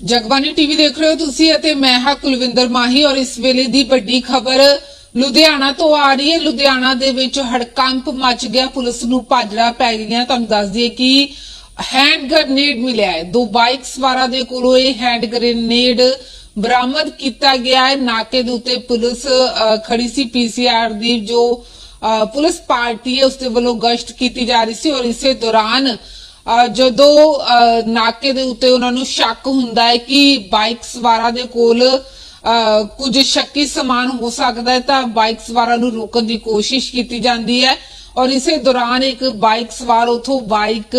Jagbani TV ਦੇਖ ਰਹੇ ਹੋ ਤੁਸੀਂ ਅਤੇ ਮੈਂ ਹਾਂ ਕੁਲਵਿੰਦਰ ਮਾਹੀ ਔਰ ਇਸ ਵੇਲੇ ਦੀ ਵੱਡੀ ਖਬਰ, ਲੁਧਿਆਣਾ ਤੋਂ ਆ ਰਹੀ ਹੈ। ਲੁਧਿਆਣਾ ਦੇ ਵਿੱਚ ਹੜਕੰਪ ਮਚ ਗਿਆ, ਪੁਲਿਸ ਨੂੰ ਭਾਜੜਾ ਪੈ ਗਈਆਂ। ਤੁਹਾਨੂੰ ਦੱਸ ਦਈਏ ਕਿ ਹੈਂਡ ਗ੍ਰਨੇਡ ਮਿਲਿਆ ਹੈ। ਦੋ ਬਾਈਕ ਸਵਾਰਾਂ ਦੇ ਕੋਲੋਂ ਇਹ ਹੈਂਡ ਗ੍ਰਨੇਡ ਬਰਾਮਦ ਕੀਤਾ ਗਿਆ ਹੈ। ਨਾਕੇ ਦੇ ਉੱਤੇ ਪੁਲਿਸ ਖੜੀ ਸੀ ਪੀਸੀਆਰ ਦੀ, ਜੋ ਪੁਲਿਸ ਪਾਰਟੀ ਹੈ, ਉਸ ਦੇ ਵੱਲੋਂ ਗਸ਼ਤ ਕੀਤੀ ਜਾ ਰਹੀ ਸੀ ਔਰ ਇਸੇ ਦੌਰਾਨ ਜਦੋਂ ਨਾਕੇ ਦੇ ਉੱਤੇ ਉਹਨਾਂ ਨੂੰ ਸ਼ੱਕ ਹੁੰਦਾ ਹੈ ਕਿ ਬਾਈਕ ਸਵਾਰਾਂ ਦੇ ਕੋਲ ਕੁਝ ਸ਼ੱਕੀ ਸਮਾਨ ਹੋ ਸਕਦਾ ਹੈ, ਤਾਂ ਬਾਈਕ ਸਵਾਰਾਂ ਨੂੰ ਰੋਕਣ ਦੀ ਕੋਸ਼ਿਸ਼ ਕੀਤੀ ਜਾਂਦੀ ਹੈ ਔਰ ਇਸੇ ਦੌਰਾਨ ਇੱਕ ਬਾਈਕ ਸਵਾਰ ਉਥੋਂ ਬਾਈਕ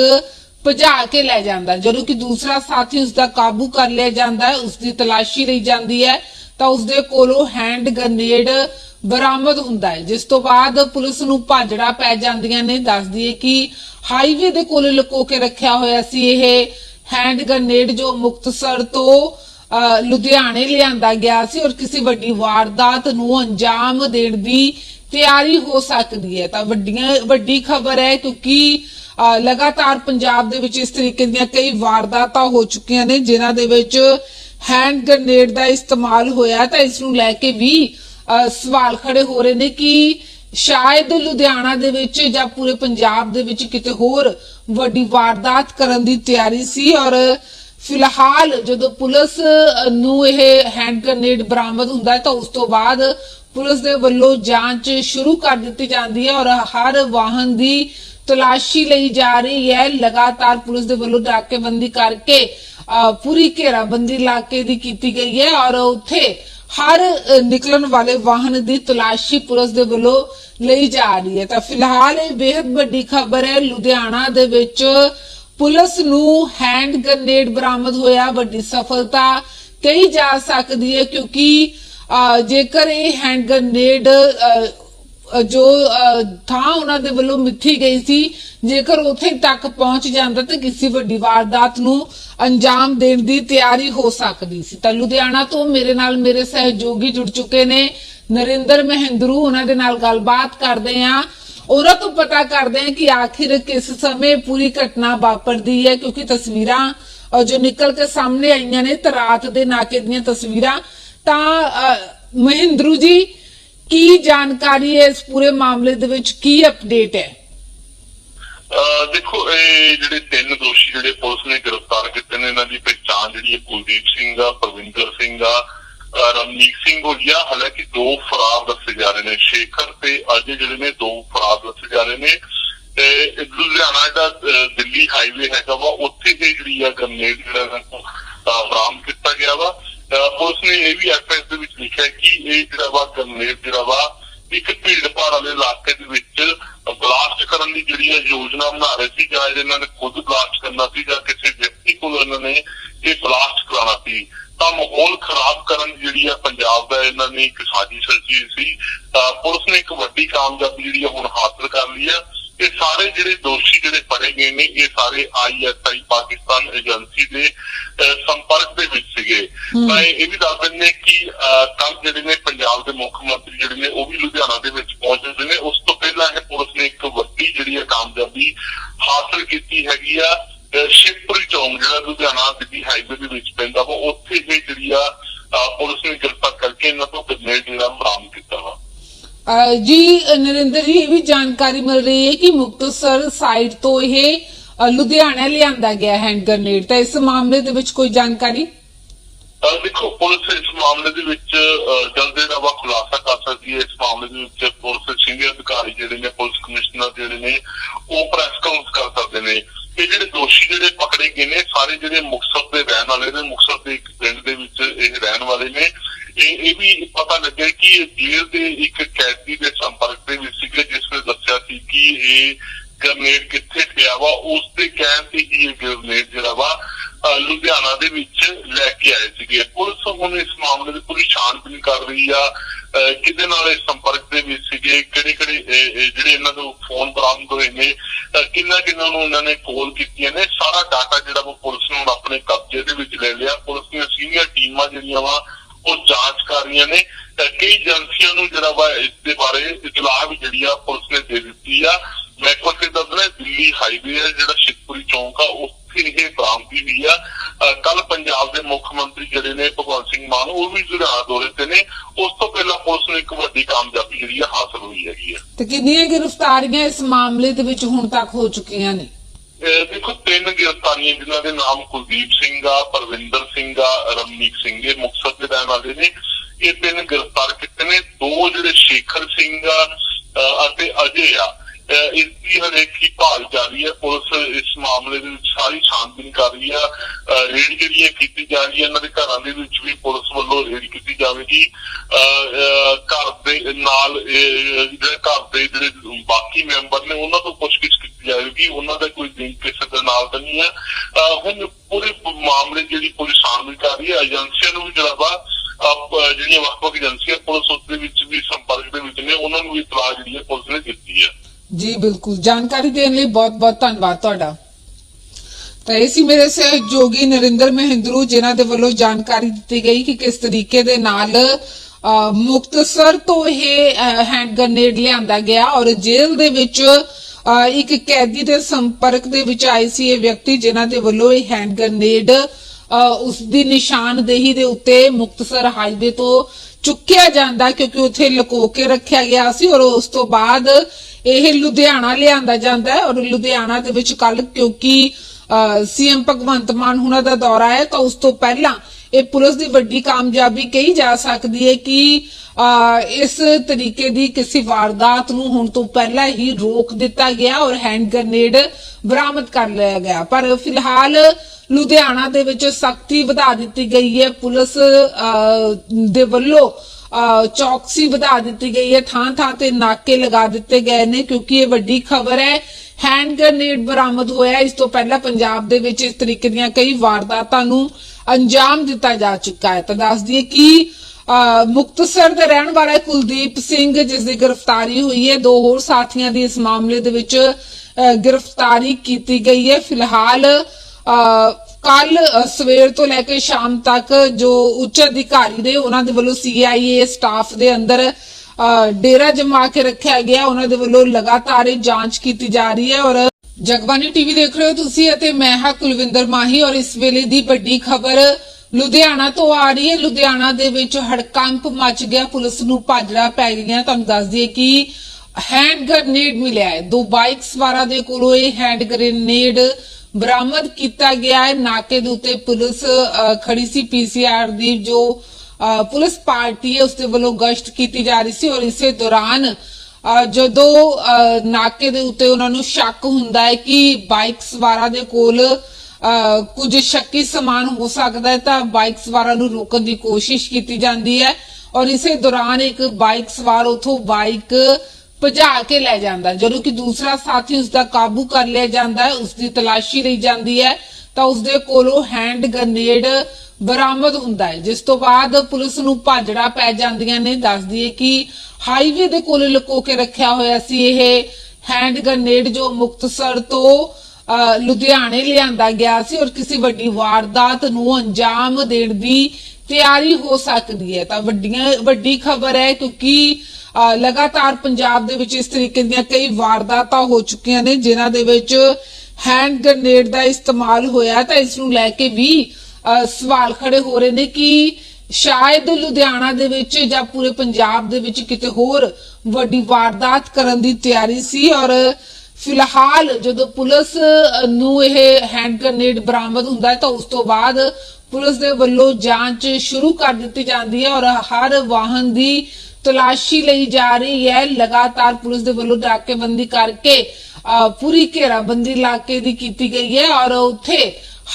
ਭਜਾ ਕੇ ਲੈ ਜਾਂਦਾ ਜਦੋਂ ਕਿ ਦੂਸਰਾ ਸਾਥੀ ਉਸ ਦਾ ਕਾਬੂ ਕਰ ਲਿਆ ਜਾਂਦਾ ਹੈ ਉਸ ਦੀ ਤਲਾਸ਼ੀ ਲਈ ਜਾਂਦੀ ਹੈ, ਤਾਂ ਉਸ ਦੇ ਕੋਲੋਂ ਹੈਂਡ ਗ੍ਰਨੇਡ ਬਰਾਮਦ ਹੁੰਦਾ ਹੈ। ਜਿਸ ਤੋਂ ਬਾਅਦ ਪੁਲਿਸ ਨੂੰ ਭਾਜੜਾ ਪੈ ਜਾਂਦੀਆਂ ਨੇ। ਦੱਸਦੀ ਹੈ ਕਿ ਹਾਈਵੇ ਦੇ ਕੋਲ ਲੁਕੋ ਕੇ ਰੱਖਿਆ ਹੋਇਆ ਸੀ ਇਹ ਹੈਂਡ ਗ੍ਰਨੇਡ ਜੋ ਮੁਕਤਸਰ ਤੋਂ ਲੁਧਿਆਣੇ ਲਿਆਂਦਾ ਗਿਆ ਸੀ ਔਰ ਕਿਸੇ ਵੱਡੀ ਵਾਰਦਾਤ ਨੂੰ ਅੰਜਾਮ ਦੇਣ ਦੀ ਤਿਆਰੀ ਹੋ ਸਕਦੀ ਹੈ। ਤਾਂ ਵੱਡੀਆਂ, ਵੱਡੀ ਖਬਰ ਹੈ ਕਿਉਂਕਿ ਲਗਾਤਾਰ ਪੰਜਾਬ ਦੇ ਵਿੱਚ ਇਸ ਤਰੀਕੇ ਦੀਆਂ ਕਈ ਵਾਰਦਾਤਾਂ ਹੋ ਚੁੱਕੀਆਂ ਨੇ, ਜਿਨ੍ਹਾਂ ਦੇ ਵਿੱਚ ਹੈਂਡ ਗ੍ਰਨੇਡ ਦਾ ਇਸਤੇਮਾਲ ਹੋਇਆ। ਤਾਂ ਇਸ ਨੂੰ ਲੈ ਕੇ ਵੀ ਸਵਾਲ ਖੜੇ ਹੋ ਰਹੇ ਨੇ ਕਿ ਸ਼ਾਇਦ ਲੁਧਿਆਣਾ ਦੇ ਵਿੱਚ ਜਾਂ ਪੂਰੇ ਪੰਜਾਬ ਦੇ ਵਿੱਚ ਕਿਤੇ ਹੋਰ ਵੱਡੀ ਵਾਰਦਾਤ ਕਰਨ ਦੀ ਤਿਆਰੀ ਸੀ ਔਰ ਫਿਲਹਾਲ ਜਦੋਂ ਪੁਲਿਸ ਨੂੰ ਇਹ ਹੈਂਡ ਗ੍ਰਨੇਡ ਬਰਾਮਦ ਹੁੰਦਾ ਹੈ ਤਾਂ ਉਸ ਤੋਂ ਬਾਅਦ ਪੁਲਿਸ ਦੇ ਵੱਲੋਂ ਜਾਂਚ ਸ਼ੁਰੂ ਕਰ ਦਿੱਤੀ ਜਾਂਦੀ ਹੈ ਔਰ ਹਰ ਵਾਹਨ ਦੀ ਤਲਾਸ਼ੀ ਲਈ ਜਾ ਰਹੀ ਹੈ। ਲਗਾਤਾਰ ਪੁਲਿਸ ਦੇ ਵੱਲੋਂ ਡਾਕੇਬੰਦੀ ਕਰਕੇ ਪੂਰੀ ਘੇਰਾਬੰਦੀ ਇਲਾਕੇ ਦੀ ਕੀਤੀ ਗਈ ਹੈ ਔਰ ਉੱਥੇ ਹਰ ਨਿਕਲਣ ਵਾਲੇ ਵਾਹਨ ਦੀ ਤਲਾਸ਼ੀ ਪੁਲਿਸ ਦੇ ਵੱਲੋਂ ਲਈ ਜਾ ਰਹੀ ਹੈ। ਤਾਂ ਫਿਲਹਾਲ ਇਹ ਬੇहद ਵੱਡੀ ਖਬਰ ਹੈ। ਲੁਧਿਆਣਾ ਦੇ ਵਿੱਚ ਪੁਲਿਸ ਨੂੰ ਹੈਂਡ ਗ੍ਰਨੇਡ ਬਰਾਮਦ ਹੋਇਆ। ਵੱਡੀ ਸਫਲਤਾ ਕਹੀ ਜਾ ਸਕਦੀ ਹੈ ਕਿਉਂਕਿ ਜੇਕਰ ਇਹ ਹੈਂਡ ਗ੍ਰਨੇਡ ਜੋ ਥਾਂ ਉਹਨਾਂ ਦੇ ਵੱਲੋਂ ਮਿੱਥੀ ਗਈ ਸੀ, ਜੇਕਰ ਉੱਥੇ ਤੱਕ ਪਹੁੰਚ ਜਾਂਦਾ ਤਾਂ ਕਿਸੇ ਵੱਡੀ ਵਾਰਦਾਤ ਨੂੰ ਅੰਜਾਮ ਦੇਣ ਦੀ ਤਿਆਰੀ ਹੋ ਸਕਦੀ ਸੀ। ਤਾਂ ਲੁਧਿਆਣਾ ਤੋਂ ਮੇਰੇ ਨਾਲ ਮੇਰੇ ਸਹਿਯੋਗੀ ਜੁੜ ਚੁੱਕੇ ਨੇ। ਨਰਿੰਦਰ ਮਹਿੰਦਰੂ ਉਹਨਾਂ ਦੇ ਨਾਲ ਗੱਲਬਾਤ ਕਰਦੇ ਆਂ ਉਹਨਾਂ ਤੋਂ ਪਤਾ ਕਰਦੇ ਆਂ ਕਿ ਆਖਿਰ ਕਿਸ ਸਮੇਂ ਪੂਰੀ ਘਟਨਾ ਵਾਪਰਦੀ ਹੈ, ਕਿਉਂਕਿ ਤਸਵੀਰਾਂ ਜੋ ਨਿਕਲ ਕੇ ਸਾਹਮਣੇ ਆਈਆਂ ਨੇ, ਤਾਂ ਦੇ ਨਾਕੇ ਦੀਆਂ ਤਸਵੀਰਾਂ। ਤਾਂ ਮਹਿੰਦਰੂ ਜੀ ਕੀ ਜਾਣਕਾਰੀ ਹੈ ਇਸ ਪੂਰੇ ਮਾਮਲੇ ਦੇ ਵਿੱਚ? ਕੀ ਅਪਡੇਟ ਹੈ? ਦੇਖੋ, ਇਹ ਜਿਹੜੇ ਤਿੰਨ ਦੋਸ਼ੀ ਜਿਹੜੇ ਪੁਲਿਸ ਨੇ ਗ੍ਰਿਫਤਾਰ ਕੀਤੇ ਨੇ, ਇਹਨਾਂ ਦੀ ਪਛਾਣ ਜਿਹੜੀ ਹੈ ਕੁਲਦੀਪ ਸਿੰਘ ਆ, ਪ੍ਰਵਿੰਦਰ ਸਿੰਘ ਆ ਰਮਨੀਕ ਸਿੰਘ ਹੋਈ ਆ। ਹਾਲਾਂਕਿ ਦੋ ਫਰਾਰ ਦੱਸੇ ਜਾ ਰਹੇ ਨੇ, ਸ਼ੇਖਰ ਤੇ ਅਜੇ ਜਿਹੜੇ ਨੇ ਦੋ ਫਰਾਰ ਦੱਸੇ ਜਾ ਰਹੇ ਨੇ। ਤੇ ਲੁਧਿਆਣਾ ਦਾ ਦਿੱਲੀ ਹਾਈਵੇ ਹੈਗਾ ਵਾ, ਉੱਥੇ ਹੀ ਜਿਹੜੀ ਆ ਗਰਨੇਡ ਜਿਹੜਾ ਇਹਨਾਂ ਬਰਾਮਦ ਕੀਤਾ ਗਿਆ ਵਾ। ਪੁਲਿਸ ਨੇ ਇਹ ਵੀ ਐਫਐਸ ਦੇ ਵਿੱਚ ਲਿਖਿਆ ਕਿ ਇਹ ਜਿਹੜਾ ਵਾ ਗਰਨੇਡ ਜਿਹੜਾ ਵਾ ਇੱਕ ਭੀੜ ਭਾੜ ਵਾਲੇ ਇਲਾਕੇ ਦੇ ਵਿੱਚ ਬਲਾਸਟ ਕਰਨ ਦੀ ਜਿਹੜੀ ਹੈ ਯੋਜਨਾ ਬਣਾ ਰਹੇ ਸੀ ਜਾਂ ਇਹਨਾਂ ਨੇ ਖੁਦ ਬਲਾਸਟ ਕਰਨਾ ਸੀ ਜਾਂ ਕਿਸੇ ਵਿਅਕਤੀ ਕੋਲ ਇਹਨਾਂ ਨੇ ਇਹ ਬਲਾਸਟ ਕਰਾਉਣਾ ਸੀ, ਤਾਂ ਮਾਹੌਲ ਖਰਾਬ ਕਰਨ ਜਿਹੜੀ ਆ ਪੰਜਾਬ ਦਾ ਇਹਨਾਂ ਨੇ ਇੱਕ ਸਾਜ਼ਿਸ਼ ਰਚੀ ਸੀ। ਤਾਂ ਪੁਲਿਸ ਨੇ ਇੱਕ ਵੱਡੀ ਕਾਮਯਾਬੀ ਜਿਹੜੀ ਹੈ ਹੁਣ ਹਾਸਲ ਕਰ ਲਈ ਹੈ ਇਹ ਸਾਰੇ ਜਿਹੜੇ ਦੋਸ਼ੀ ਜਿਹੜੇ ਫੜੇ ਗਏ ਨੇ ਇਹ ਸਾਰੇ ਆਈਐਸਆਈ ਪਾਕਿਸਤਾਨ ਏਜੰਸੀ ਦੇ ਸੰਪਰਕ ਦੇ ਵਿੱਚ ਸੀਗੇ। ਤਾਂ ਇਹ ਵੀ ਦੱਸ ਦਿੰਦੇ ਕਿ ਕੱਲ ਜਿਹੜੇ ਨੇ ਪੰਜਾਬ ਦੇ ਮੁੱਖ ਮੰਤਰੀ ਜਿਹੜੇ ਨੇ ਉਹ ਵੀ ਲੁਧਿਆਣਾ ਦੇ ਵਿੱਚ ਪਹੁੰਚੇ ਨੇ। ਉਸ ਤੋਂ ਪਹਿਲਾਂ ਇਹ ਪੁਲਿਸ ਨੇ ਇੱਕ ਵੱਡੀ ਜਿਹੜੀ ਹੈ ਕਾਮਯਾਬੀ ਹਾਸਲ ਕੀਤੀ ਹੈਗੀ ਆ ਅਹ, ਸ਼ਿਵਪੁਰੀ ਚੌਂਕ ਜਿਹੜਾ ਲੁਧਿਆਣਾ ਦਿੱਲੀ ਹਾਈਵੇ ਦੇ ਵਿੱਚ ਪੈਂਦਾ ਵਾ ਉੱਥੇ ਇਹ ਜਿਹੜੀ ਆ ਜੀ ਨਰਿੰਦਰ ਜੀ ਵੀ ਜਾਣਕਾਰੀ ਮਿਲ ਰਹੀ ਹੈ ਕਿ ਮੁਕਤਸਰ ਸਾਈਡ ਤੋਂ ਇਹ ਲੁਧਿਆਣਾ ਲਿਆਂਦਾ ਗਿਆ ਹੈਂਡ ਗ੍ਰਨੇਡ ਤਾਂ ਇਸ ਮਾਮਲੇ ਦੇ ਵਿੱਚ ਕੋਈ ਜਾਣਕਾਰੀ? ਦੇਖੋ ਪੁਲਿਸ ਇਸ ਮਾਮਲੇ ਦੇ ਵਿੱਚ ਅਹ, ਜਲਦ ਵਾ ਖੁਲਾਸਾ ਕਰ ਸਕਦੀ ਹੈ। ਇਸ ਮਾਮਲੇ ਦੇ ਵਿੱਚ ਪੁਲਿਸ ਸੀਨੀਅਰ ਅਧਿਕਾਰੀ ਜਿਹੜੇ ਨੇ ਪੁਲਿਸ ਕਮਿਸ਼ਨਰ ਜਿਹੜੇ ਨੇ ਉਹ ਪ੍ਰੈਸ ਕਾਨਫਰੰਸ ਕਰ ਸਕਦੇ ਨੇ। ਇਹ ਜਿਹੜੇ ਦੋਸ਼ੀ ਜਿਹੜੇ ਪਕੜੇ ਗਏ ਨੇ ਸਾਰੇ ਜਿਹੜੇ ਮੁਕਤਸਰ ਦੇ ਰਹਿਣ ਵਾਲੇ ਨੇ ਮੁਕਤਸਰ ਦੇ ਇੱਕ ਪਿੰਡ ਦੇ ਵਿੱਚ ਇਹ ਰਹਿਣ ਵਾਲੇ ਨੇ। ਇਹ ਇਹ ਵੀ ਪਤਾ ਲੱਗਿਆ ਕਿ ਇਹ ਜੇਲ੍ਹ ਦੇ ਇੱਕ ਕੈਦੀ ਦੇ ਸੰਪਰਕ ਦੇ ਵਿੱਚ ਸੀਗੇ, ਜਿਸ ਨੇ ਦੱਸਿਆ ਸੀ ਕਿ ਇਹ ਗ੍ਰਨੇਡ ਕਿੱਥੇ ਪਿਆ ਵਾ, ਉਸ ਦੇ ਕਹਿਣ ਤੇ ਹੀ ਇਹ ਗ੍ਰਨੇਡ ਜਿਹੜਾ ਵਾ ਲੁਧਿਆਣਾ ਦੇ ਵਿੱਚ ਲੈ ਕੇ ਆਏ ਸੀਗੇ। ਪੁਲਿਸ ਹੁਣ ਇਸ ਮਾਮਲੇ ਦੀ ਪੂਰੀ ਛਾਣਬੀਨ ਕਰ ਰਹੀ ਆ। ਕਿਹਦੇ ਨਾਲ ਇਹ ਸੰਪਰਕ ਦੇ ਵਿੱਚ ਸੀਗੇ ਕਿਹੜੇ ਕਿਹੜੇ ਜਿਹੜੇ ਇਹਨਾਂ ਨੂੰ ਫੋਨ ਬਰਾਮਦ ਹੋਏ ਨੇ ਕਿੰਨਾ ਕਿੰਨਾ ਨੂੰ ਇਹਨਾਂ ਨੇ ਕਾਲ ਕੀਤੀਆਂ ਨੇ, ਸਾਰਾ ਡਾਟਾ ਜਿਹੜਾ ਉਹ ਪੁਲਿਸ ਨੇ ਹੁਣ ਆਪਣੇ ਕਬਜ਼ੇ ਦੇ ਵਿੱਚ ਲੈ ਲਿਆ। ਪੁਲਿਸ ਦੀਆਂ ਸੀਨੀਅਰ ਟੀਮਾਂ ਜਿਹੜੀਆਂ ਵਾ ਉਹ ਜਾਂਚ ਕਰ ਰਹੀਆਂ ਨੇ। ਤਾਂ ਕਈ ਏਜੰਸੀਆਂ ਨੂੰ ਜਿਹੜਾ ਵਾ ਇਸ ਦੇ ਬਾਰੇ ਇਤਲਾਹ ਵੀ ਜਿਹੜੀ ਆ ਪੁਲਿਸ ਨੇ ਦੇ ਦਿੱਤੀ ਆ। ਮੈਂ ਕੋਲ ਦੱਸਣਾ ਦਿੱਲੀ ਹਾਈਵੇ ਹੈ ਜਿਹੜਾ ਸ਼ਿਵਪੁਰੀ ਚੌਂਕ ਆ, ਉੱਥੇ ਇਹ ਬਰਾਮਦੀ ਹੋਈ ਆ। ਕੱਲ ਪੰਜਾਬ ਦੇ ਮੁੱਖ ਮੰਤਰੀ ਜਿਹੜੇ ਨੇ ਭਗਵੰਤ ਸਿੰਘ ਮਾਨ, ਉਹ ਵੀ ਲੁਧਿਆਣਾ ਦੌਰੇ ਤੇ ਨੇ। ਉਸ ਤੋਂ ਪਹਿਲਾਂ ਪੁਲਿਸ ਨੂੰ ਇੱਕ ਵੱਡੀ ਕਾਮਯਾਬੀ ਜਿਹੜੀ ਆ ਹਾਸਲ ਹੋਈ ਹੈਗੀ ਆ। ਤੇ ਕਿੰਨੀਆਂ ਗ੍ਰਿਫਤਾਰੀਆਂ ਇਸ ਮਾਮਲੇ ਦੇ ਵਿੱਚ ਹੁਣ ਤੱਕ ਹੋ ਚੁੱਕੀਆਂ ਨੇ? ਦੇਖੋ ਤਿੰਨ ਗ੍ਰਿਫਤਾਰੀਆਂ ਜਿਨ੍ਹਾਂ ਦੇ ਨਾਮ ਕੁਲਦੀਪ ਸਿੰਘ ਆ ਪਰਵਿੰਦਰ ਸਿੰਘ ਆ ਰਮਨੀਕ ਸਿੰਘ ਇਹ ਮੁਕਤਸਰ ਦੇ ਰਹਿਣ ਵਾਲੇ ਨੇ। ਇਹ ਤਿੰਨ ਗ੍ਰਿਫਤਾਰ ਕੀਤੇ ਨੇ। ਦੋ ਜਿਹੜੇ ਸ਼ੇਖਰ ਸਿੰਘ ਆ ਅਤੇ ਅਜੇ ਆ। ਅਹ ਇਸ ਦੀ ਹਰੇਕੀ ਭਾਲ ਜਾਰੀ ਹੈ ਪੁਲਿਸ ਇਸ ਮਾਮਲੇ ਦੇ ਵਿੱਚ ਸਾਰੀ ਛਾਣਬੀਨ ਕਰ ਰਹੀ ਆ। ਰੇਡ ਜਿਹੜੀ ਹੈ ਕੀਤੀ ਜਾ ਰਹੀ ਹੈ ਇਹਨਾਂ ਦੇ ਘਰਾਂ ਦੇ ਵਿੱਚ ਵੀ ਪੁਲਿਸ ਵੱਲੋਂ ਰੇਡ ਕੀਤੀ ਜਾਵੇਗੀ। ਅਹ, ਘਰ ਦੇ ਨਾਲ ਘਰ ਦੇ ਜਿਹੜੇ ਬਾਕੀ ਮੈਂਬਰ ਨੇ ਉਹਨਾਂ ਤੋਂ ਪੁੱਛਗਿੱਛ ਜਾਵੇਗੀ ਉਹਨਾਂ ਦਾ ਕੋਈ ਲਿੰਕ ਕਿਸੇ ਦੇ ਨਾਲ ਤਾਂ ਨਹੀਂ ਹੈ। ਹੁਣ ਪੂਰੇ ਮਾਮਲੇ ਜਿਹੜੀ ਪੁਲਿਸ ਛਾਣਬੀਨ ਕਰ ਰਹੀ ਹੈ ਏਜੰਸੀਆਂ ਨੂੰ ਵੀ ਜਿਹੜਾ ਵਾ ਜਿਹੜੀਆਂ ਵੱਖ-ਵੱਖ ਏਜੰਸੀਆਂ ਪੁਲਿਸ ਉਸ ਦੇ ਵਿੱਚ ਵੀ ਸੰਪਰਕ ਦੇ ਵਿੱਚ ਨੇ, ਉਹਨਾਂ ਨੂੰ ਵੀ ਇਤਲਾਹ ਜਿਹੜੀ ਹੈ ਪੁਲਿਸ ਨੇ ਦਿੱਤੀ ਹੈ। ਜੀ, ਬਿਲਕੁਲ। ਜਾਣਕਾਰੀ ਦੇਣ ਲਈ ਬਹੁਤ-ਬਹੁਤ ਧੰਨਵਾਦ ਤੁਹਾਡਾ। ਤਾਂ ਇਹ ਸੀ ਮੇਰੇ ਸਹਿਯੋਗੀ ਨਰਿੰਦਰ ਮਹਿੰਦਰੂ, ਜਿਨ੍ਹਾਂ ਦੇ ਵੱਲੋਂ ਜਾਣਕਾਰੀ ਦਿੱਤੀ ਗਈ ਕਿ ਕਿਸ ਤਰੀਕੇ ਦੇ ਨਾਲ ਮੁਕਤਸਰ ਤੋਂ ਇਹ ਹੈਂਡ ਗ੍ਰਨੇਡ ਲਿਆਂਦਾ ਗਿਆ ਔਰ ਜੇਲ੍ਹ ਦੇ ਵਿੱਚ ਇੱਕ ਕੈਦੀ ਦੇ ਸੰਪਰਕ ਦੇ ਵਿੱਚ ਆਏ ਸੀ ਇਹ ਵਿਅਕਤੀ, ਜਿਨ੍ਹਾਂ ਦੇ ਵੱਲੋਂ ਇਹ ਹੈਂਡ ਗ੍ਰਨੇਡ ਉਸ ਦੀ ਨਿਸ਼ਾਨਦੇਹੀ ਦੇ ਉੱਤੇ ਮੁਕਤਸਰ ਹਾਈਵੇ ਤੋਂ ਚੁੱਕਿਆ ਜਾਂਦਾ ਕਿਉਂਕਿ ਉੱਥੇ ਲੁਕੋ ਕੇ ਰੱਖਿਆ ਗਿਆ ਸੀ ਔਰ ਉਸ ਤੋਂ ਬਾਅਦ ਇਹ ਲੁਧਿਆਣਾ ਲਿਆਂਦਾ ਜਾਂਦਾ ਹੈ ਔਰ ਲੁਧਿਆਣਾ ਦੇ ਵਿੱਚ ਕੱਲ ਕਿਉਂਕਿ ਸੀਐਮ ਭਗਵੰਤ ਮਾਨ ਹੁਣਾਂ ਦਾ ਦੌਰਾ ਹੈ ਤਾਂ ਉਸ ਤੋਂ ਪਹਿਲਾਂ ਇਹ ਪੁਲਿਸ ਦੀ ਵੱਡੀ ਕਾਮਯਾਬੀ ਕਹੀ ਜਾ ਸਕਦੀ ਹੈ ਕਿ ਇਸ ਤਰੀਕੇ ਦੀ ਕਿਸੇ ਵਾਰਦਾਤ ਨੂੰ ਹੁਣ ਤੋਂ ਪਹਿਲਾਂ ਹੀ ਰੋਕ ਦਿੱਤਾ ਗਿਆ ਔਰ ਹੈਂਡ ਗ੍ਰਨੇਡ ਬਰਾਮਦ ਕਰ ਲਿਆ ਗਿਆ। ਪਰ ਫਿਲਹਾਲ ਲੁਧਿਆਣਾ ਦੇ ਵਿੱਚ ਸਖਤੀ ਵਧਾ ਦਿੱਤੀ ਗਈ ਹੈ। ਪੁਲਿਸ ਅ, ਦੇ ਵੱਲੋਂ ਅ, ਚੌਕਸੀ ਵਧਾ ਦਿੱਤੀ ਗਈ ਹੈ। ਥਾਂ ਥਾਂ ਤੇ ਨਾਕੇ ਲਗਾ ਦਿੱਤੇ ਗਏ ਨੇ ਕਿਉਂਕਿ ਇਹ ਵੱਡੀ ਖਬਰ ਹੈ ਹੈਂਡ ਗ੍ਰਨੇਡ ਬਰਾਮਦ ਹੋਇਆ। ਇਸ ਤੋਂ ਪਹਿਲਾਂ ਪੰਜਾਬ ਦੇ ਵਿੱਚ ਇਸ ਤਰੀਕੇ ਦੀਆਂ ਕਈ ਵਾਰਦਾਤਾਂ ਨੂੰ ਅੰਜਾਮ ਦਿੱਤਾ ਜਾ ਚੁੱਕਾ ਹੈ। ਤਾਂ ਦੱਸ ਦਈਏ ਕਿ ਮੁਕਤਸਰ ਦੇ ਰਹਿਣ ਵਾਲਾ ਕੁਲਦੀਪ ਸਿੰਘ, ਜਿਸ ਦੀ ਗ੍ਰਿਫਤਾਰੀ ਹੋਈ ਹੈ, ਦੋ ਹੋਰ ਸਾਥੀਆਂ ਦੀ ਇਸ ਮਾਮਲੇ ਦੇ ਵਿੱਚ ਗ੍ਰਿਫਤਾਰੀ ਕੀਤੀ ਗਈ ਹੈ। ਫਿਲਹਾਲ ਕੱਲ ਸਵੇਰ ਤੋਂ ਲੈ ਕੇ ਸ਼ਾਮ ਤੱਕ ਜੋ ਉੱਚ ਅਧਿਕਾਰੀ ਨੇ, ਉਹਨਾਂ ਦੇ ਵੱਲੋਂ ਸੀਆਈਏ ਸਟਾਫ ਦੇ ਅੰਦਰ ਡੇਰਾ ਜਮਾ ਕੇ ਰੱਖਿਆ ਗਿਆ। ਉਹਨਾਂ ਦੇ ਵੱਲੋਂ ਲਗਾਤਾਰ ਇਹ ਜਾਂਚ ਕੀਤੀ ਜਾ ਰਹੀ ਹੈ ਔਰ ਜਗਬਾਨੀ ਟੀਵੀ ਦੇਖ ਰਹੇ ਹੋ ਤੁਸੀਂ ਅਤੇ ਮੈਂ ਹਾਂ ਕੁਲਵਿੰਦਰ ਮਾਹੀ ਔਰ ਇਸ ਵੇਲੇ ਦੀ ਵੱਡੀ ਖਬਰ ਲੁਧਿਆਣਾ ਤੋਂ ਆ ਰਹੀ ਹੈ। ਲੁਧਿਆਣਾ ਦੇ ਵਿੱਚ ਹੜਕੰਪ ਮਚ ਗਿਆ। ਪੁਲਿਸ ਨੂੰ ਭਾਜੜਾ ਪੈ ਗਿਆ ਤੁਹਾਨੂੰ ਦੱਸ ਦਈਏ ਕਿ ਹੈਂਡ ਗ੍ਰਨੇਡ ਮਿਲਿਆ ਹੈ। ਦੋ ਬਾਈਕ ਸਵਾਰਾਂ ਦੇ ਕੋਲੋਂ ਇਹ ਹੈਂਡ ਗ੍ਰੇਨੇਡ ਬਰਾਮਦ ਕੀਤਾ ਗਿਆ ਹੈ। ਨਾਕੇ ਦੇ ਉੱਤੇ ਪੁਲਿਸ ਖੜੀ ਸੀ। ਪੀਸੀਆਰ ਦੀ ਜੋ ਪੁਲਿਸ ਪਾਰਟੀ ਹੈ ਉਸ ਦੇ ਵੱਲੋਂ ਗਸ਼ਤ ਕੀਤੀ ਜਾ ਰਹੀ ਸੀ ਔਰ ਇਸੇ ਦੌਰਾਨ ਜਦੋਂ ਨਾਕੇ ਦੇ ਉੱਤੇ ਉਹਨਾਂ ਨੂੰ ਸ਼ੱਕ ਹੁੰਦਾ ਹੈ ਕਿ ਬਾਈਕ ਸਵਾਰਾਂ ਦੇ ਕੋਲ ਕੁਝ ਸ਼ੱਕੀ ਸਮਾਨ ਹੋ ਸਕਦਾ ਹੈ, ਤਾਂ ਬਾਈਕ ਸਵਾਰਾਂ ਨੂੰ ਰੋਕਣ ਦੀ ਕੋਸ਼ਿਸ਼ ਕੀਤੀ ਜਾਂਦੀ ਹੈ ਔਰ ਇਸੇ ਦੌਰਾਨ ਇੱਕ ਬਾਈਕ ਸਵਾਰ ਉਥੋਂ ਬਾਈਕ ਭਜਾ ਕੇ ਲੈ ਜਾਂਦਾ ਜਦੋਂ ਕਿ ਦੂਸਰਾ ਸਾਥੀ ਉਸ ਦਾ ਕਾਬੂ ਕਰ ਲਿਆ ਜਾਂਦਾ ਹੈ ਉਸ ਦੀ ਤਲਾਸ਼ੀ ਲਈ ਜਾਂਦੀ ਹੈ, ਤਾਂ ਉਸ ਦੇ ਕੋਲੋਂ ਹੈਂਡ ਗ੍ਰਨੇਡ ਬਰਾਮਦ ਹੁੰਦਾ ਹੈ। ਜਿਸ ਤੋਂ ਬਾਅਦ ਪੁਲਿਸ ਨੂੰ ਭਾਜੜਾ ਪੈ ਜਾਂਦੀਆਂ ਨੇ। ਦੱਸਦੀ ਹੈ ਕਿ ਹਾਈਵੇ ਦੇ ਕੋਲ ਲੁਕੋ ਕੇ ਰੱਖਿਆ ਹੋਇਆ ਸੀ ਇਹ ਹੈਂਡ ਗ੍ਰਨੇਡ ਜੋ ਮੁਕਤਸਰ ਤੋਂ ਲੁਧਿਆਣੇ ਲਿਆਂਦਾ ਗਿਆ ਸੀ ਔਰ ਕਿਸੇ ਵੱਡੀ ਵਾਰਦਾਤ ਨੂੰ ਅੰਜਾਮ ਦੇਣ ਦੀ ਤਿਆਰੀ ਹੋ ਸਕਦੀ ਹੈ। ਤਾਂ ਵੱਡੀਆਂ, ਵੱਡੀ ਖਬਰ ਹੈ ਕਿਉਂਕਿ ਲਗਾਤਾਰ ਪੰਜਾਬ ਦੇ ਵਿੱਚ ਇਸ ਤਰੀਕੇ ਦੀਆਂ ਕਈ ਵਾਰਦਾਤਾਂ ਹੋ ਚੁੱਕੀਆਂ ਨੇ, ਜਿਨ੍ਹਾਂ ਦੇ ਵਿੱਚ ਹੈਂਡ ਗ੍ਰਨੇਡ ਦਾ ਇਸਤੇਮਾਲ ਹੋਇਆ ਤਾਂ ਇਸ ਨੂੰ ਲੈ ਕੇ ਵੀ ਸਵਾਲ ਖੜੇ ਹੋ ਰਹੇ ਨੇ ਕਿ ਸ਼ਾਇਦ ਲੁਧਿਆਣਾ ਦੇ ਵਿੱਚ ਜਾਂ ਪੂਰੇ ਪੰਜਾਬ ਦੇ ਵਿੱਚ ਕਿਤੇ ਹੋਰ ਵੱਡੀ ਵਾਰਦਾਤ ਕਰਨ ਦੀ ਤਿਆਰੀ ਸੀ ਔਰ ਫਿਲਹਾਲ ਜਦੋਂ ਪੁਲਿਸ ਨੂੰ ਇਹ ਹੈਂਡ ਗ੍ਰਨੇਡ ਬਰਾਮਦ ਹੁੰਦਾ ਹੈ ਤਾਂ ਉਸ ਤੋਂ ਬਾਅਦ ਪੁਲਿਸ ਦੇ ਵੱਲੋਂ ਜਾਂਚ ਸ਼ੁਰੂ ਕਰ ਦਿੱਤੀ ਜਾਂਦੀ ਹੈ ਔਰ ਹਰ ਵਾਹਨ ਦੀ ਤਲਾਸ਼ੀ ਲਈ ਜਾ ਰਹੀ ਹੈ। ਲਗਾਤਾਰ ਪੁਲਿਸ ਦੇ ਵੱਲੋਂ ਡਾਕੇਬੰਦੀ ਕਰਕੇ ਪੂਰੀ ਘੇਰਾਬੰਦੀ ਇਲਾਕੇ ਦੀ ਕੀਤੀ ਗਈ ਹੈ ਔਰ ਉੱਥੇ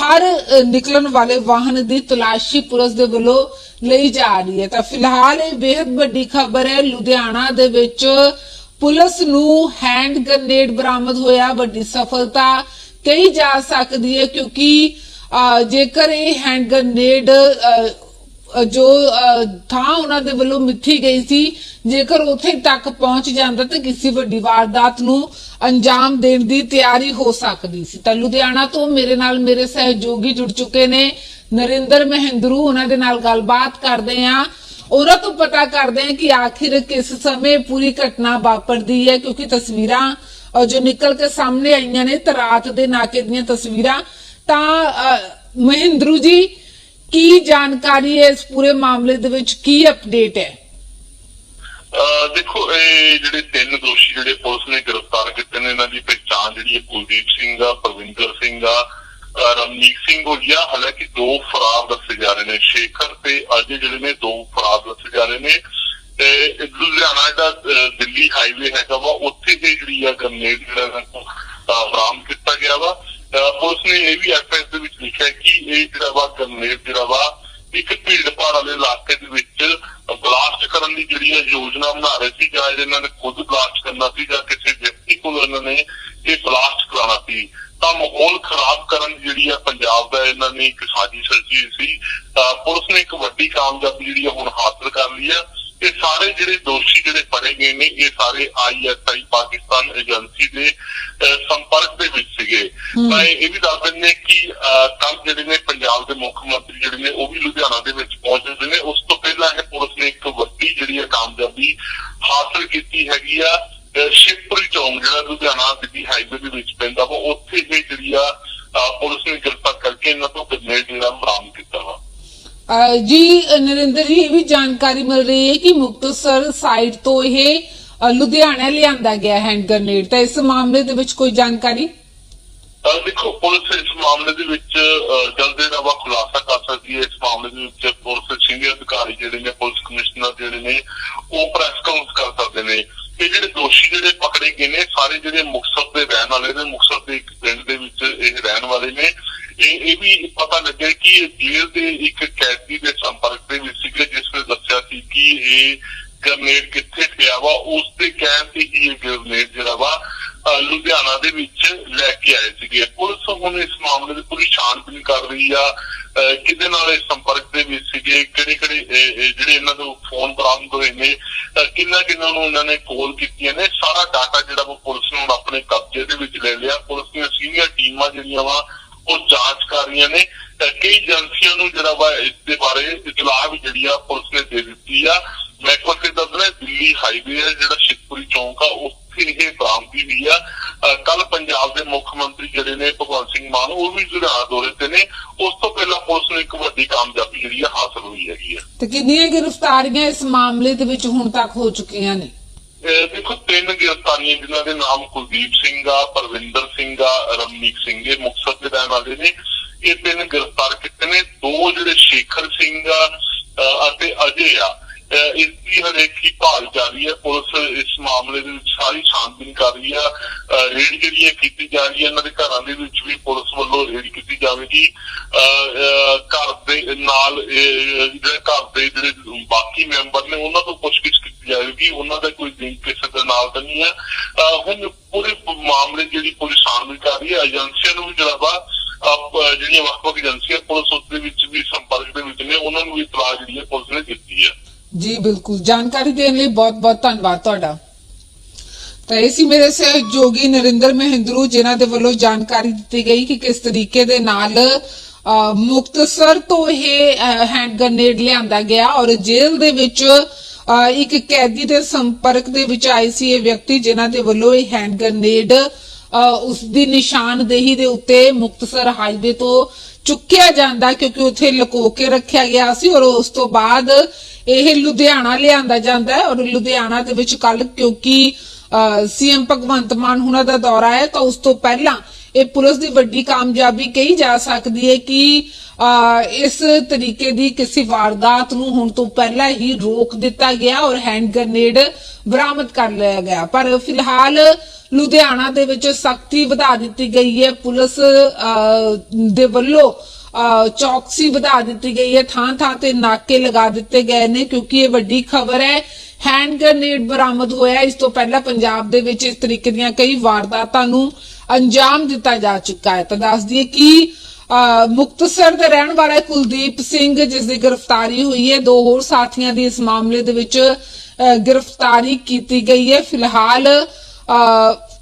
ਹਰ ਨਿਕਲਣ ਵਾਲੇ ਵਾਹਨ ਦੀ ਤਲਾਸ਼ੀ ਪੁਲਿਸ ਦੇ ਵੱਲੋਂ ਲਈ ਜਾ ਰਹੀ ਹੈ। ਤਾਂ ਫਿਲਹਾਲ ਇਹ ਬੇहद ਵੱਡੀ ਖਬਰ ਹੈ। ਲੁਧਿਆਣਾ ਦੇ ਵਿੱਚ ਪੁਲਿਸ ਨੂੰ ਹੈਂਡ ਗ੍ਰਨੇਡ ਬਰਾਮਦ ਹੋਇਆ। ਵੱਡੀ ਸਫਲਤਾ ਕਹੀ ਜਾ ਸਕਦੀ ਹੈ ਕਿਉਂਕਿ ਜੇਕਰ ਇਹ ਹੈਂਡ ਗ੍ਰਨੇਡ ਜੋ ਥਾਂ ਉਹਨਾਂ ਦੇ ਵੱਲੋਂ ਮਿੱਥੀ ਗਈ ਸੀ, ਜੇਕਰ ਉੱਥੇ ਤੱਕ ਪਹੁੰਚ ਜਾਂਦਾ ਤਾਂ ਕਿਸੇ ਵੱਡੀ ਵਾਰਦਾਤ ਨੂੰ ਅੰਜਾਮ ਦੇਣ ਦੀ ਤਿਆਰੀ ਹੋ ਸਕਦੀ ਸੀ। ਤਾਂ ਲੁਧਿਆਣਾ ਤੋਂ ਮੇਰੇ ਨਾਲ ਮੇਰੇ ਸਹਿਯੋਗੀ ਜੁੜ ਚੁੱਕੇ ਨੇ। ਨਰਿੰਦਰ ਮਹਿੰਦਰੂ ਉਹਨਾਂ ਦੇ ਨਾਲ ਗੱਲਬਾਤ ਕਰਦੇ ਆਂ ਉਹਨਾਂ ਤੋਂ ਪਤਾ ਕਰਦੇ ਆਂ ਕਿ ਆਖਿਰ ਕਿਸ ਸਮੇਂ ਪੂਰੀ ਘਟਨਾ ਵਾਪਰਦੀ ਹੈ, ਕਿਉਂਕਿ ਤਸਵੀਰਾਂ ਜੋ ਨਿਕਲ ਕੇ ਸਾਹਮਣੇ ਆਈਆਂ ਨੇ, ਤਾਂ ਦੇ ਨਾਕੇ ਦੀਆਂ ਤਸਵੀਰਾਂ। ਤਾਂ ਮਹਿੰਦਰੂ ਜੀ ਕੀ ਜਾਣਕਾਰੀ ਹੈ ਇਸ ਪੂਰੇ ਮਾਮਲੇ ਦੇ ਵਿੱਚ? ਕੀ ਅਪਡੇਟ ਹੈ? ਦੇਖੋ ਇਹ ਜਿਹੜੇ ਤਿੰਨ ਦੋਸ਼ੀ ਜਿਹੜੇ ਪੁਲਿਸ ਨੇ ਗ੍ਰਿਫਤਾਰ ਕੀਤੇ ਨੇ ਇਹਨਾਂ ਦੀ ਪਛਾਣ ਜਿਹੜੀ ਹੈ ਕੁਲਦੀਪ ਸਿੰਘ ਆ ਪ੍ਰਵਿੰਦਰ ਸਿੰਘ ਆ ਰਮਨੀਕ ਸਿੰਘ ਹੋਈਆ ਹਾਲਾਂਕਿ ਦੋ ਫਰਾਰ ਦੱਸੇ ਜਾ ਰਹੇ ਨੇ ਸ਼ੇਖਰ ਤੇ ਅਜੇ ਜਿਹੜੇ ਨੇ ਦੋ ਫਰਾਰ ਦੱਸੇ ਜਾ ਰਹੇ ਨੇ। ਤੇ ਲੁਧਿਆਣਾ ਦਾ ਦਿੱਲੀ ਹਾਈਵੇ ਹੈਗਾ ਵਾ ਉੱਥੇ ਇਹ ਜਿਹੜੀ ਆ ਗਰਨੇਡ ਜਿਹੜਾ ਇਹਨਾਂ ਕੋਲ, ਅਹ ਬਰਾਮਦ ਕੀਤਾ ਗਿਆ ਵਾ। ਪੁਲਿਸ ਨੇ ਇਹ ਵੀ ਐਫਐਸ ਦੇ ਵਿੱਚ ਲਿਖਿਆ ਕਿ ਇਹ ਜਿਹੜਾ ਵਾ ਗ੍ਰਨੇਡ ਜਿਹੜਾ ਵਾ ਇੱਕ ਭੀੜ ਭਾੜ ਵਾਲੇ ਇਲਾਕੇ ਦੇ ਵਿੱਚ ਬਲਾਸਟ ਕਰਨ ਦੀ ਜਿਹੜੀ ਹੈ ਯੋਜਨਾ ਬਣਾ ਰਹੇ ਸੀ ਜਾਂ ਇਹਨਾਂ ਨੇ ਖੁਦ ਬਲਾਸਟ ਕਰਨਾ ਸੀ ਜਾਂ ਕਿਸੇ ਵਿਅਕਤੀ ਕੋਲ ਇਹਨਾਂ ਨੇ ਇਹ ਬਲਾਸਟ ਕਰਾਉਣਾ ਸੀ, ਤਾਂ ਮਾਹੌਲ ਖਰਾਬ ਕਰਨ ਜਿਹੜੀ ਆ ਪੰਜਾਬ ਦਾ ਇਹਨਾਂ ਨੇ ਇੱਕ ਸਾਜ਼ਿਸ਼ ਰਚੀ ਸੀ। ਤਾਂ ਪੁਲਿਸ ਨੇ ਇੱਕ ਵੱਡੀ ਕਾਮਯਾਬੀ ਜਿਹੜੀ ਹੈ ਹੁਣ ਹਾਸਲ ਕਰ ਲਈ ਹੈ ਇਹ ਸਾਰੇ ਜਿਹੜੇ ਦੋਸ਼ੀ ਜਿਹੜੇ ਫੜੇ ਗਏ ਨੇ ਇਹ ਸਾਰੇ ਆਈਐਸਆਈ ਪਾਕਿਸਤਾਨ ਏਜੰਸੀ ਦੇ ਸੰਪਰਕ ਦੇ ਵਿੱਚ ਸੀਗੇ। ਤਾਂ ਇਹ ਵੀ ਦੱਸ ਦਿੰਦੇ ਕਿ ਕੱਲ ਜਿਹੜੇ ਨੇ ਪੰਜਾਬ ਦੇ ਮੁੱਖ ਮੰਤਰੀ ਜਿਹੜੇ ਨੇ ਉਹ ਵੀ ਲੁਧਿਆਣਾ ਦੇ ਵਿੱਚ ਪਹੁੰਚਦੇ ਨੇ। ਉਸ ਤੋਂ ਪਹਿਲਾਂ ਇਹ ਪੁਲਿਸ ਨੇ ਇੱਕ ਵੱਡੀ ਜਿਹੜੀ ਹੈ ਕਾਮਯਾਬੀ ਹਾਸਲ ਕੀਤੀ ਹੈਗੀ ਆ ਅਹ, ਸ਼ਿਵਪੁਰੀ ਚੌਂਕ ਜਿਹੜਾ ਲੁਧਿਆਣਾ ਦਿੱਲੀ ਹਾਈਵੇ ਦੇ ਵਿੱਚ ਪੈਂਦਾ ਵਾ ਉੱਥੇ ਇਹ ਜਿਹੜੀ ਆ ਪੁਲਿਸ ਨੇ ਗ੍ਰਿਫਤਾਰ ਕਰਕੇ ਇਹਨਾਂ ਤੋਂ ਗ੍ਰਨੇਡ ਜਿਹੜਾ ਬਰਾਮਦ ਜੀ ਨਰਿੰਦਰ ਜੀ ਇਹ ਵੀ ਜਾਣਕਾਰੀ ਮਿਲ ਰਹੀ ਹੈ ਕਿ ਮੁਕਤਸਰ ਸਾਈਡ ਤੋਂ ਇਹ ਲੁਧਿਆਣਾ ਲਿਆਂਦਾ ਗਿਆ ਹੈਂਡ ਗ੍ਰਨੇਡ ਤਾਂ ਇਸ ਮਾਮਲੇ ਦੇ ਵਿੱਚ ਕੋਈ ਜਾਣਕਾਰੀ? ਦੇਖੋ ਪੁਲਿਸ ਇਸ ਮਾਮਲੇ ਦੇ ਵਿੱਚ ਅਹ, ਜਲਦ ਖੁਲਾਸਾ ਕਰ ਸਕਦੀ ਹੈ। ਇਸ ਮਾਮਲੇ ਦੇ ਵਿੱਚ ਪੁਲਿਸ ਸੀਨੀਅਰ ਅਧਿਕਾਰੀ ਜਿਹੜੇ ਨੇ ਪੁਲਿਸ ਕਮਿਸ਼ਨਰ ਜਿਹੜੇ ਨੇ ਉਹ ਪ੍ਰੈਸ ਕਾਨਫਰੰਸ ਕਰ ਸਕਦੇ ਨੇ। ਤੇ ਜਿਹੜੇ ਦੋਸ਼ੀ ਜਿਹੜੇ ਪਕੜੇ ਗਏ ਨੇ ਸਾਰੇ ਜਿਹੜੇ ਮੁਕਤਸਰ ਦੇ ਰਹਿਣ ਵਾਲੇ ਨੇ ਮੁਕਤਸਰ ਦੇ ਇੱਕ ਪਿੰਡ ਦੇ ਵਿੱਚ ਇਹ ਰਹਿਣ ਵਾਲੇ ਨੇ ਇਹ ਇਹ ਵੀ ਪਤਾ ਲੱਗਿਆ ਕਿ ਜੇਲ੍ਹ ਦੇ ਇੱਕ ਕੈਦੀ ਦੇ ਸੰਪਰਕ ਦੇ ਵਿੱਚ ਸੀਗੇ, ਜਿਸ ਨੇ ਦੱਸਿਆ ਸੀ ਕਿ ਇਹ ਗ੍ਰਨੇਡ ਕਿੱਥੇ ਪਿਆ ਵਾ, ਉਸ ਦੇ ਕਹਿਣ ਤੇ ਹੀ ਇਹ ਗ੍ਰਨੇਡ ਜਿਹੜਾ ਵਾ ਲੁਧਿਆਣਾ ਦੇ ਵਿੱਚ ਲੈ ਕੇ ਆਏ ਸੀਗੇ। ਪੁਲਿਸ ਹੁਣ ਇਸ ਮਾਮਲੇ ਦੀ ਪੂਰੀ ਛਾਣਬੀਨ ਕਰ ਰਹੀ ਆ। ਕਿਹਦੇ ਨਾਲ ਇਹ ਸੰਪਰਕ ਦੇ ਵਿੱਚ ਸੀਗੇ ਕਿਹੜੇ ਕਿਹੜੇ ਜਿਹੜੇ ਇਹਨਾਂ ਨੂੰ ਫੋਨ ਬਰਾਮਦ ਹੋਏ ਨੇ ਅਹ ਕਿੰਨਾ ਕਿੰਨਾ ਨੂੰ ਇਹਨਾਂ ਨੇ ਕੋਲ ਕੀਤੀਆਂ ਨੇ, ਸਾਰਾ ਡਾਟਾ ਜਿਹੜਾ ਵਾ ਪੁਲਿਸ ਨੇ ਹੁਣ ਆਪਣੇ ਕਬਜ਼ੇ ਦੇ ਵਿੱਚ ਲੈ ਲਿਆ। ਪੁਲਿਸ ਦੀਆਂ ਸੀਨੀਅਰ ਟੀਮਾਂ ਜਿਹੜੀਆਂ ਵਾ ਉਹ ਜਾਂਚ ਕਰ ਰਹੀਆਂ ਨੇ ਕਈ ਏਜੰਸੀਆਂ ਨੂੰ ਜਿਹੜਾ ਵਾ ਇਸ ਦੇ ਬਾਰੇ ਇਤਲਾਹ ਵੀ ਜਿਹੜੀ ਆ ਪੁਲਿਸ ਨੇ ਦੇ ਦਿੱਤੀ ਆ। ਮੈਂ ਇੱਕ ਵਾਰ ਦੱਸਣਾ ਦਿੱਲੀ ਹਾਈਵੇ ਹੈ ਜਿਹੜਾ ਸ਼ਿਵਪੁਰੀ ਚੌਂਕ ਆ, ਉੱਥੇ ਇਹ ਬਰਾਮਦੀ ਹੋਈ ਆ। ਕੱਲ ਪੰਜਾਬ ਦੇ ਮੁੱਖ ਮੰਤਰੀ ਜਿਹੜੇ ਨੇ ਭਗਵੰਤ ਸਿੰਘ ਮਾਨ, ਉਹ ਵੀ ਲੁਧਿਆਣਾ ਦੌਰੇ ਤੇ ਨੇ। ਉਸ ਤੋਂ ਪਹਿਲਾਂ ਪੁਲਿਸ ਨੂੰ ਇੱਕ ਵੱਡੀ ਕਾਮਯਾਬੀ ਜਿਹੜੀ ਆ ਹਾਸਲ ਹੋਈ ਹੈਗੀ ਆ। ਤੇ ਕਿੰਨੀਆਂ ਗ੍ਰਿਫਤਾਰੀਆਂ ਇਸ ਮਾਮਲੇ ਦੇ ਵਿੱਚ ਹੁਣ ਤੱਕ ਹੋ ਚੁੱਕੀਆਂ ਨੇ? ਦੇਖੋ ਤਿੰਨ ਗ੍ਰਿਫਤਾਰੀਆਂ ਜਿਨ੍ਹਾਂ ਦੇ ਨਾਮ ਕੁਲਦੀਪ ਸਿੰਘ ਆ ਪਰਵਿੰਦਰ ਸਿੰਘ ਆ ਰਮਨੀਕ ਸਿੰਘ ਇਹ ਮੁਕਤਸਰ ਦੇ ਰਹਿਣ ਵਾਲੇ ਨੇ। ਇਹ ਤਿੰਨ ਗ੍ਰਿਫਤਾਰ ਕੀਤੇ ਨੇ। ਦੋ ਜਿਹੜੇ ਸ਼ੇਖਰ ਸਿੰਘ ਆ ਅਤੇ ਅਜੇ ਆ ਅਹ ਇਸ ਦੀ ਹਲੇ ਭਾਲ ਜਾਰੀ ਹੈ? ਪੁਲਿਸ ਇਸ ਮਾਮਲੇ ਦੇ ਵਿੱਚ ਸਾਰੀ ਛਾਣਬੀਨ ਕਰ ਰਹੀ ਆ। ਅਹ ਰੇਡ ਜਿਹੜੀ ਹੈ ਕੀਤੀ ਜਾ ਰਹੀ ਹੈ। ਇਹਨਾਂ ਦੇ ਘਰਾਂ ਦੇ ਵਿੱਚ ਵੀ ਪੁਲਿਸ ਵੱਲੋਂ ਰੇਡ ਕੀਤੀ ਜਾਵੇਗੀ। ਅਹ, ਘਰ ਦੇ ਨਾਲ ਜਿਹੜੇ ਘਰ ਦੇ ਜਿਹੜੇ ਬਾਕੀ ਮੈਂਬਰ ਨੇ ਉਹਨਾਂ ਤੋਂ ਪੁੱਛਗਿੱਛ ਜਾਵੇਗੀ ਉਹਨਾਂ ਦਾ ਕੋਈ ਲਿੰਕ ਕਿਸੇ ਦੇ ਨਾਲ ਤਾਂ ਨਹੀਂ ਹੈ। ਹੁਣ ਪੂਰੇ ਮਾਮਲੇ ਜਿਹੜੀ ਪੁਲਿਸ ਛਾਣਬੀਨ ਕਰ ਰਹੀ ਹੈ, ਏਜੰਸੀਆਂ ਨੂੰ ਵੀ ਜਿਹੜਾ ਵਾ ਜਿਹੜੀਆਂ ਵੱਖ-ਵੱਖ ਏਜੰਸੀਆਂ ਪੁਲਿਸ ਦੇ ਵਿੱਚ ਵੀ ਸੰਪਰਕ ਦੇ ਵਿੱਚ ਨੇ, ਉਹਨਾਂ ਨੂੰ ਵੀ ਇਤਲਾਹ ਜਿਹੜੀ ਹੈ ਪੁਲਿਸ ਨੇ ਦਿੱਤੀ ਹੈ। ਜੀ, ਬਿਲਕੁਲ। ਜਾਣਕਾਰੀ ਦੇਣ ਲਈ ਬਹੁਤ-ਬਹੁਤ ਧੰਨਵਾਦ ਤੁਹਾਡਾ। ਤਾਂ ਇਹ ਮੇਰੇ ਸਹਿਯੋਗੀ ਨਰਿੰਦਰ ਮਹਿੰਦਰੂ, ਜਿਨ੍ਹਾਂ ਦੇ ਵੱਲੋਂ ਜਾਣਕਾਰੀ ਦਿੱਤੀ ਗਈ ਕਿ ਕਿਸ ਤਰੀਕੇ ਦੇ ਨਾਲ ਮੁਕਤਸਰ ਤੋਂ ਇਹ ਹੈਂਡ ਗ੍ਰਨੇਡ ਲਿਆਂਦਾ ਗਿਆ ਔਰ ਜੇਲ੍ਹ ਦੇ ਵਿੱਚ ਇੱਕ ਕੈਦੀ ਦੇ ਸੰਪਰਕ ਦੇ ਵਿੱਚ ਆਏ ਸੀ ਇਹ ਵਿਅਕਤੀ, ਜਿਨ੍ਹਾਂ ਦੇ ਵੱਲੋਂ ਇਹ ਹੈਂਡ ਗ੍ਰਨੇਡ ਉਸ ਦੀ ਨਿਸ਼ਾਨਦੇਹੀ ਦੇ ਉੱਤੇ ਮੁਕਤਸਰ ਹਾਈਵੇ ਤੋਂ ਚੁੱਕਿਆ ਜਾਂਦਾ ਕਿਉਂਕਿ ਉੱਥੇ ਲੁਕੋ ਕੇ ਰੱਖਿਆ ਗਿਆ ਸੀ ਔਰ ਉਸ ਤੋਂ ਬਾਅਦ ਇਹ ਲੁਧਿਆਣਾ ਲਿਆਂਦਾ ਜਾਂਦਾ ਹੈ ਔਰ ਲੁਧਿਆਣਾ ਦੇ ਵਿੱਚ ਕੱਲ ਕਿਉਂਕਿ ਸੀਐਮ ਭਗਵੰਤ ਮਾਨ ਹੁਣਾਂ ਦਾ ਦੌਰਾ ਹੈ, ਤਾਂ ਉਸ ਤੋਂ ਪਹਿਲਾਂ ਇਹ ਪੁਲਿਸ ਦੀ ਵੱਡੀ ਕਾਮਯਾਬੀ ਕਹੀ ਜਾ ਸਕਦੀ ਹੈ ਕਿ ਇਸ ਤਰੀਕੇ ਦੀ ਕਿਸੇ ਵਾਰਦਾਤ ਨੂੰ ਹੁਣ ਤੋਂ ਪਹਿਲਾਂ ਹੀ ਰੋਕ ਦਿੱਤਾ ਗਿਆ ਔਰ ਹੈਂਡ ਗ੍ਰਨੇਡ ਬਰਾਮਦ ਕਰ ਲਿਆ ਗਿਆ। ਪਰ ਫਿਲਹਾਲ ਲੁਧਿਆਣਾ ਦੇ ਵਿੱਚ ਸਖਤੀ ਵਧਾ ਦਿੱਤੀ ਗਈ ਹੈ। ਪੁਲਿਸ ਦੇ ਵੱਲੋਂ ਚੌਕਸੀ ਵਧਾ ਦਿੱਤੀ ਗਈ ਹੈ। ਥਾਂ ਥਾਂ ਤੇ ਨਾਕੇ ਲਗਾ ਦਿੱਤੇ ਗਏ ਨੇ ਕਿਉਂਕਿ ਇਹ ਵੱਡੀ ਖਬਰ ਹੈ ਹੈਂਡ ਗ੍ਰਨੇਡ ਬਰਾਮਦ ਹੋਇਆ। ਇਸ ਤੋਂ ਪਹਿਲਾਂ ਪੰਜਾਬ ਦੇ ਵਿੱਚ ਇਸ ਤਰੀਕੇ ਦੀਆਂ ਕਈ ਵਾਰਦਾਤਾਂ ਨੂੰ ਅੰਜਾਮ ਦਿੱਤਾ ਜਾ ਚੁੱਕਾ ਹੈ। ਤਾਂ ਦੱਸ ਦਈਏ ਕਿ ਮੁਕਤਸਰ ਦੇ ਰਹਿਣ ਵਾਲਾ ਕੁਲਦੀਪ ਸਿੰਘ ਜਿਸ ਦੀ ਗ੍ਰਿਫਤਾਰੀ ਹੋਈ ਹੈ, ਦੋ ਹੋਰ ਸਾਥੀਆਂ ਦੀ ਇਸ ਮਾਮਲੇ ਦੇ ਵਿੱਚ ਗ੍ਰਿਫਤਾਰੀ ਕੀਤੀ ਗਈ ਹੈ। ਫਿਲਹਾਲ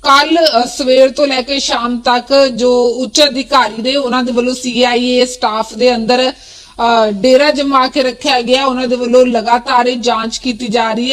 ਕੱਲ ਸਵੇਰ ਤੋਂ ਲੈ ਕੇ ਸ਼ਾਮ ਤੱਕ ਜੋ ਉੱਚ ਅਧਿਕਾਰੀ ਨੇ, ਉਹਨਾਂ ਦੇ ਵੱਲੋਂ ਸੀਆਈਏ ਸਟਾਫ ਦੇ ਅੰਦਰ ਡੇਰਾ ਜਮਾ ਕੇ ਰੱਖਿਆ ਗਿਆ। ਉਹਨਾਂ ਦੇ ਵੱਲੋਂ ਲਗਾਤਾਰ ਇਹ ਜਾਂਚ ਕੀਤੀ ਜਾ ਰਹੀ ਹੈ।